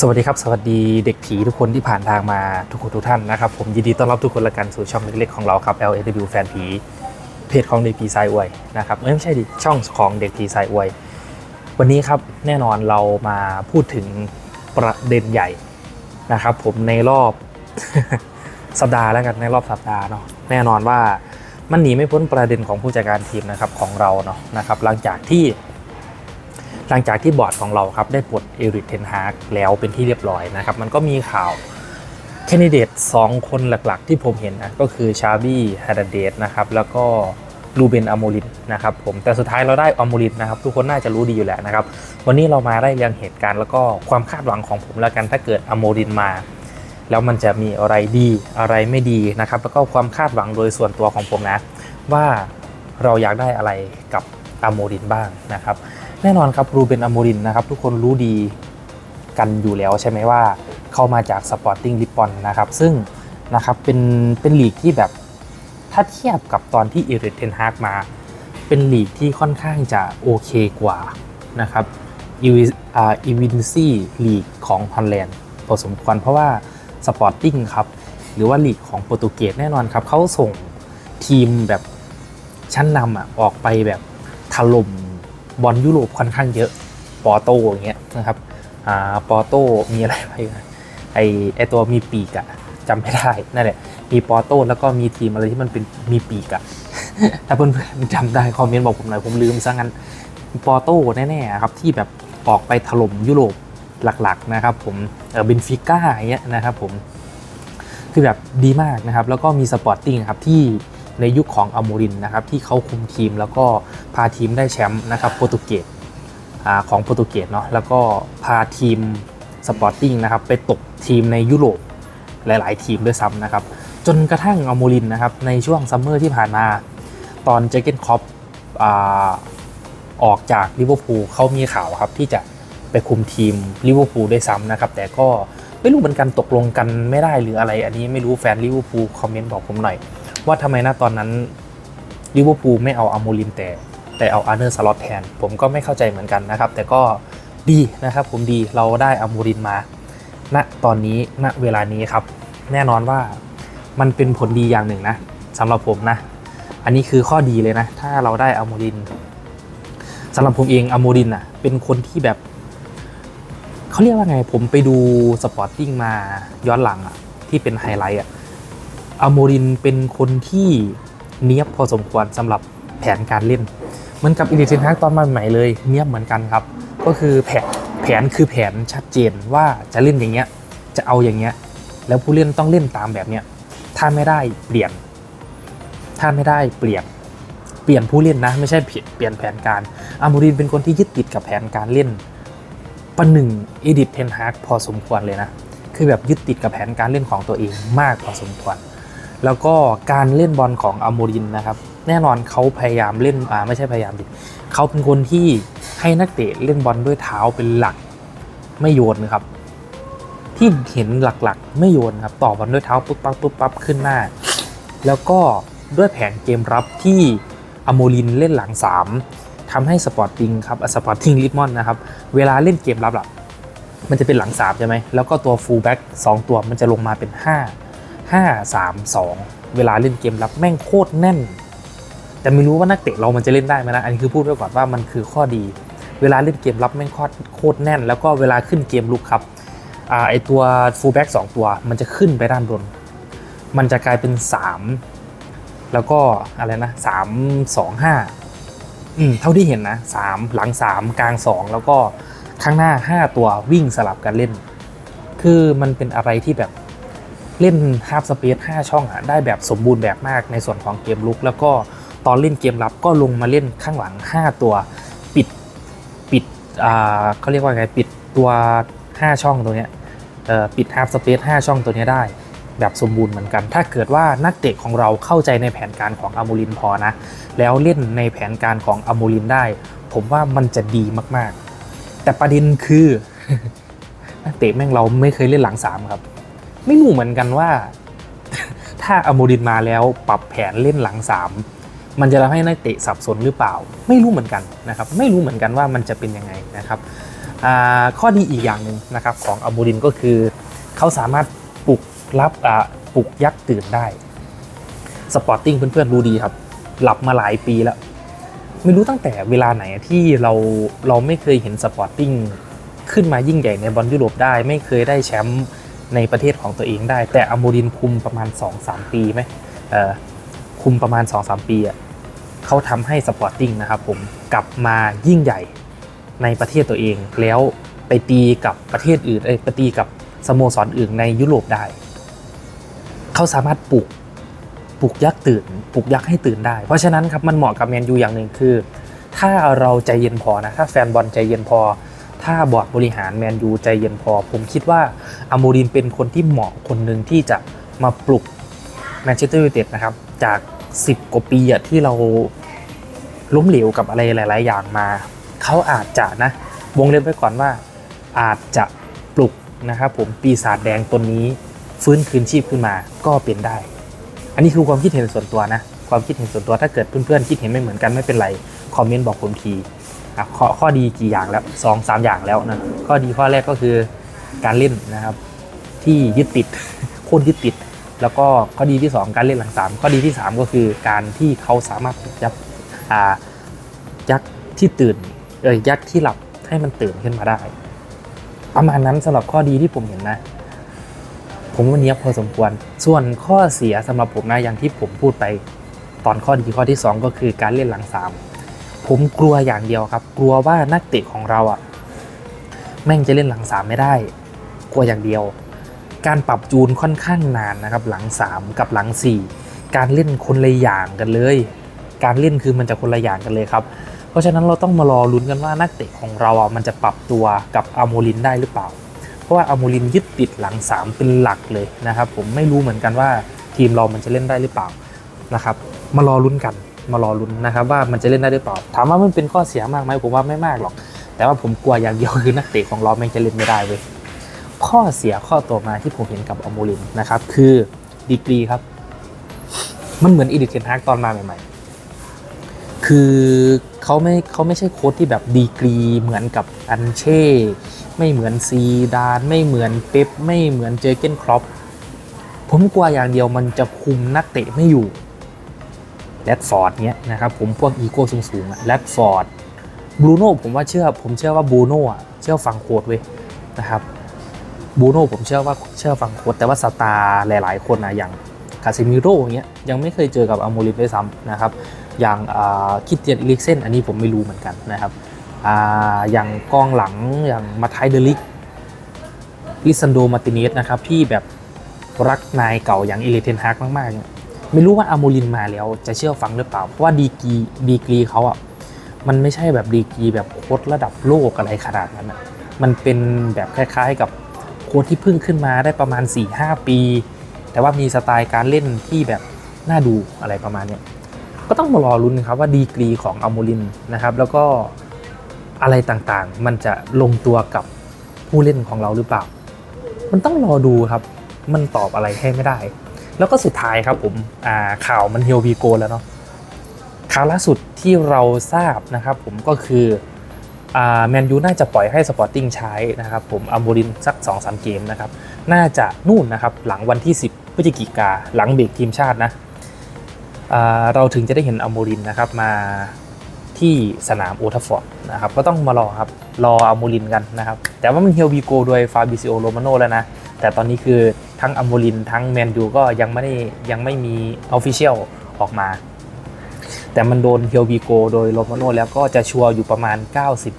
สวัสดีครับ สวัสดีเด็กผีทุกคนที่ผ่านทางมาทุกคนทุกท่านนะครับ ผมยินดีต้อนรับทุกคนละกันสู่ช่องเล็กๆของเราครับ LAW แฟนผีเพจของเด็กผีสายอวยนะครับเอ้ยไม่ใช่ดิช่องของเด็กผีสายอวย วันนี้ครับแน่นอนเรามาพูดถึงประเด็นใหญ่นะครับ ผมในรอบสัปดาห์แล้วกันในรอบสัปดาห์เนาะแน่นอนว่ามันหนีไม่พ้นประเด็นของผู้จัดการทีมนะครับของเราเนาะนะครับหลังจากที่ หลังจากที่บอร์ดของเราครับได้ปลดเอริกเทนฮาร์กแล้วเป็นที่เรียบร้อยนะครับมันก็มีข่าวแคนดิเดต2 คนหลักๆ ที่ผมเห็นนะก็คือชาบี้ฮาดาเดสนะครับแล้วก็ลูเบนอโมลินนะครับผมแต่สุดท้ายเราได้อโมลินนะครับทุกคนน่าจะรู้ดีอยู่แล้วนะครับวันนี้เรามาได้เรียงเหตุการณ์แล้วก็ความคาดหวังของผมแล้วกันถ้าเกิดอโมลินมา แล้วมันจะมีอะไรดีอะไรไม่ดีนะครับแล้วก็ความคาดหวังโดยส่วนตัวของผมนะ ว่าเราอยากได้อะไรกับอโมลินบ้างนะครับ แน่นอนครับรูเบนอโมรินนะครับทุกคนรู้ดีกันอยู่แล้วใช่ไหมว่าเข้ามาจากสปอร์ติ้งลิปอนนะครับซึ่งนะครับเป็นเป็นลีกที่แบบถ้าเทียบกับตอนที่เอริกเทนฮากมา เป็นลีกที่ค่อนข้างจะโอเคกว่านะครับอีวิอีวินซี่ลีกของฮอลแลนด์พอสมควรเพราะว่าสปอร์ติ้งครับหรือว่าลีกของโปรตุเกสแน่นอนครับเขาส่งทีมแบบชั้นนำอะออกไปแบบถล่ม บอลยุโรปค่อนข้างเยอะปอโตอย่างเงี้ยนะครับอ่าปอโตมีอะไรไปไอไอตัวมีปีกอะจำไม่ได้นั่นแหละมีปอโตแล้วก็มีทีมอะไรที่มันเป็นมีปีกอะถ้าเพื่อนๆจำได้คอมเมนต์บอกผมหน่อยผมลืมซะงั้นปอโตแน่ๆครับที่แบบออกไปถล่มยุโรปหลักๆนะครับผมเออเบนฟิก้าอย่างเงี้ยนะครับผมคือแบบดีมากนะครับแล้วก็มีสปอร์ติ้งครับที่ ในยุคของอโมรินนะครับที่เขาคุมทีมแล้วก็พาทีมได้แชมป์นะครับโปรตุเกสของโปรตุเกสเนาะแล้วก็พาทีมสปอร์ติ้งนะครับไปตกทีมในยุโรปหลาย ๆ ทีมด้วยซ้ำนะครับจนกระทั่งอโมรินนะครับในช่วงซัมเมอร์ที่ผ่านมาตอนเจเกนคอปออกจากลิเวอร์พูลเขามีข่าวครับที่จะไปคุมทีมลิเวอร์พูลด้วยซ้ำนะครับแต่ก็ไม่รู้เหมือนกันตกลงกันไม่ได้หรืออะไร อันนี้ไม่รู้แฟนลิเวอร์พูลคอมเมนต์บอกผมหน่อย ว่าทำไมนะตอนนั้นลิเวอร์พูลไม่เอาอาโมลินแต่แต่เอาอาร์เนอร์สล็อตแทน ผมก็ไม่เข้าใจเหมือนกันนะครับ แต่ก็ดีนะครับผมดีเราได้อาโมลินมา ณตอนนี้ณเวลานี้ครับ แน่นอนว่ามันเป็นผลดีอย่างหนึ่งนะสำหรับผมนะ อันนี้คือข้อดีเลยนะ ถ้าเราได้อาโมลินสำหรับผมเองอาโมลินอะเป็นคนที่แบบเขาเรียกว่าไงผมไปดูสปอร์ติ้งมาย้อนหลังอะที่เป็นไฮไลท์อะ อโมรินเป็นคนที่เนี้ยบพอสมควรสำหรับแผนการเล่น เหมือนกับอิริเทนฮากตอนมาใหม่เลยเนี้ยบเหมือนกันครับ ก็คือแผนแผนคือแผนชัดเจนว่าจะเล่นอย่างเงี้ยจะเอาอย่างเงี้ยแล้วผู้เล่นต้องเล่นตามแบบเนี้ยถ้าไม่ได้เปลี่ยน ถ้าไม่ได้เปลี่ยนเปลี่ยนผู้เล่นนะ ไม่ใช่เปลี่ยนแผนการอโมรินเป็นคนที่ยึดติดกับแผนการเล่นประหนึ่งเอดิทเทนฮากพอสมควรเลยนะ คือแบบยึดติดกับแผนการเล่นของตัวเองมากพอสมควร แล้วก็การเล่นบอลของอโมรินนะครับ แน่นอนเขาพยายามเล่นอ่าไม่ใช่พยายามดิเขาเป็นคนที่ให้นักเตะเล่นบอลด้วยเท้าเป็นหลักไม่โยนนะครับ ที่เห็นหลักๆ ไม่โยนครับต่อบอลด้วยเท้าปุ๊บปั๊บปุ๊บปั๊บขึ้นหน้า แล้วก็ด้วยแผนเกมรับที่อโมรินเล่นหลัง 3ทำให้สปอร์ติงครับสปอร์ติงลิทมอนนะครับ เวลาเล่นเกมรับอะมันจะเป็นหลัง3ใช่ไหมแล้วก็ตัวฟูลแบ็ก2ตัวมันจะลงมาเป็น 5 5 3 2 เวลาเล่นเกมรับแม่งโคตรแน่น แต่ไม่รู้ว่านักเตะเรามันจะเล่นได้ไหมนะ อันนี้คือพูดไว้ก่อนว่ามันคือข้อดี เวลาเล่นเกมรับแม่งโคตรโคตรแน่น แล้วก็เวลาขึ้นเกมลุกครับอไอตัวฟูลแบ็กสองตัวมันจะขึ้นไปด้านบน มันจะกลายเป็น 3 แล้วก็อะไรนะสามสองห้าอืมเท่าที่เห็นนะสามหลัง3กลาง2แล้วก็ข้างหน้า 5 ตัววิ่งสลับกันเล่น คือมันเป็นอะไรที่แบบ เล่นฮาร์ s สเปซ5ช่องอะได้แบบสมบูรณ์แบบมากในส่วนของเกมลุก แล้วก็ตอนเล่นเกมรับก็ลงมาเล่นข้างหลัง 5 ตัวปิดปิดเขาเรียกว่าไงปิดตัว 5 ช่องตัวเนี้ยปิดฮาร์ s สเปซ5ช่องตัวเนี้ยได้แบบสมบูรณ์เหมือนกัน ถ้าเกิดว่านักเตะของเราเข้าใจในแผนการของอโมลินพอนะ แล้วเล่นในแผนการของอโมลินได้ ผมว่ามันจะดีมากๆ แต่ประเด็นคือนักเตะแม่งเราไม่เคยเล่นหลังสามครับ ไม่รู้เหมือนกันว่า ถ้าอโมรินมาแล้วปรับแผนเล่นหลังสามมันจะทำให้นักเตะสับสนหรือเปล่า ไม่รู้เหมือนกันนะครับ ไม่รู้เหมือนกันว่ามันจะเป็นยังไงนะครับข้อดีอีกอย่างหนึ่งนะครับของอ m มูรินก็คือ เขาสามารถปลุกรับปลุกยักษ์ตื่นได้สปอร์ติ้งเพื่อนๆรู้ดีครับ หลับมาหลายปีแล้ว ไม่รู้ตั้งแต่เวลาไหนที่เราเราไม่เคยเห็นสปอร์ติ้งขึ้นมายิ่งใหญ่ในบอลยุโรปได้ ไม่เคยได้แชมป์ ในประเทศของตัวเองได้ แต่อมูรินคุมประมาณ 2-3 ปีไหมคุมประมาณ 2-3 ปีอะเขาทำให้สปอร์ติ้งนะครับผมกลับมายิ่งใหญ่ในประเทศตัวเอง แล้วไปตีกับประเทศอื่นไปตีกับสโมสรอื่นในยุโรปได้ เขาสามารถปลุกปลุกยักษ์ตื่นปลุกยักษ์ให้ตื่นได้ เพราะฉะนั้นครับมันเหมาะกับแมนยูอย่างหนึ่งคือ ถ้าเราใจเย็นพอนะ ถ้าแฟนบอลใจเย็นพอ ถ้าบอร์ดบริหารแมนยูใจเย็นพอ ผมคิดว่าอโมรินเป็นคนที่เหมาะคนหนึ่งที่จะมาปลุกแมนเชสเตอร์ยูไนเต็ดนะครับ จาก 10 กว่าปีที่เราล้มเหลวกับอะไรหลาย ๆ อย่างมา เขาอาจจะนะ วงเล็บไว้ก่อนว่าอาจจะปลุกนะครับผมปีศาจแดงตนนี้ ฟื้นคืนชีพขึ้นมาก็เป็นได้ อันนี้คือความคิดเห็นส่วนตัวนะ ความคิดเห็นส่วนตัวถ้าเกิดเพื่อน ๆ คิดเห็นไม่เหมือนกันไม่เป็นไร คอมเมนต์บอกผมที ข้อข้อดีกี่อย่างแล้วสองสามอย่างแล้วนะข้อดีข้อแรกก็คือการเล่นนะครับที่ยึดติดโคตรยึดติด แล้วก็ข้อดีที่สองการเล่นหลังสามข้อดีที่สามก็คือการที่เขาสามารถยับยักษ์ที่ตื่นเออยักษ์ที่หลับให้มันตื่นขึ้นมาได้ ประมาณนั้นสำหรับข้อดีที่ผมเห็นนะ ผมวันนี้พอสมควร ส่วนข้อเสียสำหรับผมนะอย่างที่ผมพูดไปตอนข้อดีข้อที่ 2 ก็คือการเล่นหลังสาม ผมกลัวอย่างเดียวครับ กลัวว่านักเตะของเราอะแม่งจะเล่นหลังสามไม่ได้ กลัวอย่างเดียว การปรับจูนค่อนข้างนานนะครับ หลัง3กับหลัง4การเล่นคนละอย่างกันเลย การเล่นคือมันจะคนละอย่างกันเลยครับ เพราะฉะนั้นเราต้องมารอลุ้นกันว่านักเตะของเราอะมันจะปรับตัวกับอาโมลินได้หรือเปล่า เพราะว่าอาโมลินยึดติดหลัง3เป็นหลักเลยนะครับ ผมไม่รู้เหมือนกันว่าทีมเรามันจะเล่นได้หรือเปล่านะครับ มารอลุ้นกัน มารอลุ้นนะครับว่ามันจะเล่นได้หรือเปล่า ถามว่ามันเป็นข้อเสียมากไหมผมว่าไม่มากหรอก แต่ว่าผมกลัวอย่างเดียวคือนักเตะของเราแม่งจะเล่นไม่ได้เว้ยข้อเสียข้อต่อมาที่ผมเห็นกับอาโมลินนะครับคือดีกรีครับ มันเหมือนอีดิเทนฮากตอนมาใหม่ ๆ คือเขาไม่เขาไม่ใช่โค้ชที่แบบดีกรีเหมือนกับอันเช่ ไม่เหมือนซีดาน ไม่เหมือนเป๊ปไม่เหมือนเจอเกนครอปผมกลัวอย่างเดียวมันจะคุมนักเตะไม่อยู่ แรดฟอร์ดเนี้ยนะครับผมพวกอีโก้สูงๆอะแรดฟอร์ดบรูโน่ผมว่าเชื่อ ผมเชื่อว่าบรูโน่อะเชื่อฟังโค้ดเว้ยนะครับบรูโน่ผมเชื่อว่าเชื่อฟังโค้ดแต่ว่าสตาร์หลาย ๆ คนนะอย่างคาซิมิโร่เงี้ยยังไม่เคยเจอกับอโมรินด้วยซ้ำนะครับอย่างคิดเตียนอิลิกเซนอันนี้ผมไม่รู้เหมือนกันนะครับออย่างกองหลังอย่างมาไทเดลิกลิซันโดมาติเนสนะครับที่แบบรักนายเก่าอย่างเอเลเทนฮากมากๆเนี่ย ไม่รู้ว่าอาโมลินมาแล้วจะเชื่อฟังหรือเปล่า เพราะว่าดีกรีดีกรีเขาอะมันไม่ใช่แบบดีกรีแบบโค้ดระดับโลกอะไรขนาดนั้นอะมันเป็นแบบคล้ายๆกับโค้ดที่เพิ่งขึ้นมาได้ประมาณ 4-5 ปี แต่ว่ามีสไตล์การเล่นที่แบบน่าดูอะไรประมาณเนี้ยก็ต้องมารอลุ้นครับว่าดีกรีของอาโมลินนะครับ แล้วก็อะไรต่างๆ มันจะลงตัวกับผู้เล่นของเราหรือเปล่า มันต้องรอดูครับ มันตอบอะไรให้ไม่ได้ แล้วก็สุดท้ายครับผมข่าวมันเฮียววีโกแล้วเนาะข่าวล่าสุดที่เราทราบนะครับผมก็คือแมนยูน่าจะปล่อยให้สปอร์ติ้งใช้นะครับผมอัมโบรินสัก2-3เกมนะครับน่าจะนู่นนะครับหลังวันที่ 10พฤศจิกาหลังเบรกทีมชาตินะเราถึงจะได้เห็นอัมโบรินนะครับมาที่สนามโอทัฟฟอร์ดนะครับก็ต้องมารอครับรออามูลินกันนะครับแต่ว่ามันเฮียวบีโกโดยฟาบิซิโอโรมาโนแล้วนะแต่ตอนนี้คือ ทั้งอามูลินทั้งแมนยูก็ยังไม่ได้ยังไม่มีออฟฟิเชียลออกมา แต่มันโดนเฮียวบีโกโดยโรมาโนแล้วก็จะชัวร์อยู่ประมาณ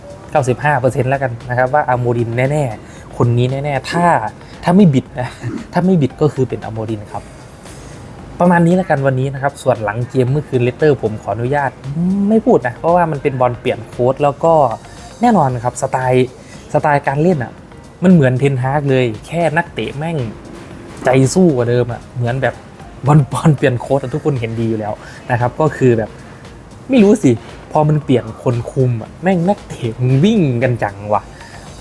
90 95%แล้วกันนะครับว่าอามูลินแน่ๆ คนนี้แน่ๆ ถ้าถ้าไม่บิดนะถ้าไม่บิดก็คือเป็นอามูลินครับประมาณนี้แล้วกันวันนี้นะครับ ส่วนหลังเกมเมื่อคืนเลสเตอร์ผมขออนุญาตไม่พูดนะ เพราะว่ามันเป็นบอลเปลี่ยนโค้ดแล้วก็แน่นอนครับสไตล์สไตล์การเล่นอะ มันเหมือนเทนฮากเลย แค่นักเตะแม่ง ใจสู้กว่าเดิมอะเหมือนแบบบอลบอลเปลี่ยนโค้ดทุกคนเห็นดีอยู่แล้วนะครับ ก็คือแบบไม่รู้สิ พอมันเปลี่ยนคนคุมอะแม่งนักเตะมึงวิ่งกันจังว่ะ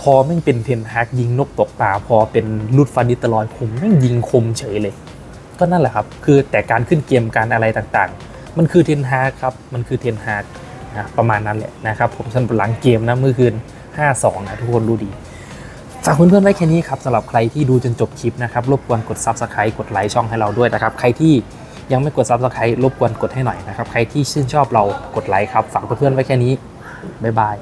พอแม่งเป็นเทนฮากยิงนกตกปลาพอเป็นลุดฟานิตลอยคุมแม่งยิงคมเฉยเลย ก็นั่นแหละครับ คือแต่การขึ้นเกมการอะไรต่างๆ มันคือเทนฮากครับมันคือเทนฮากนะประมาณนั้นแหละนะครับ ผมสำหรับหลังเกมนะเมื่อคืน 52นะทุกคนรู้ดี ฝากเพื่อนๆไว้แค่นี้ครับสำหรับใครที่ดูจนจบคลิปนะครับรบกวนกด Subscribe กดไลค์ช่องให้เราด้วยนะครับใครที่ยังไม่กด Subscribe รบกวนกดให้หน่อยนะครับใครที่ชื่นชอบเรากดไลค์ครับฝากเพื่อนๆไว้แค่นี้บ๊ายบาย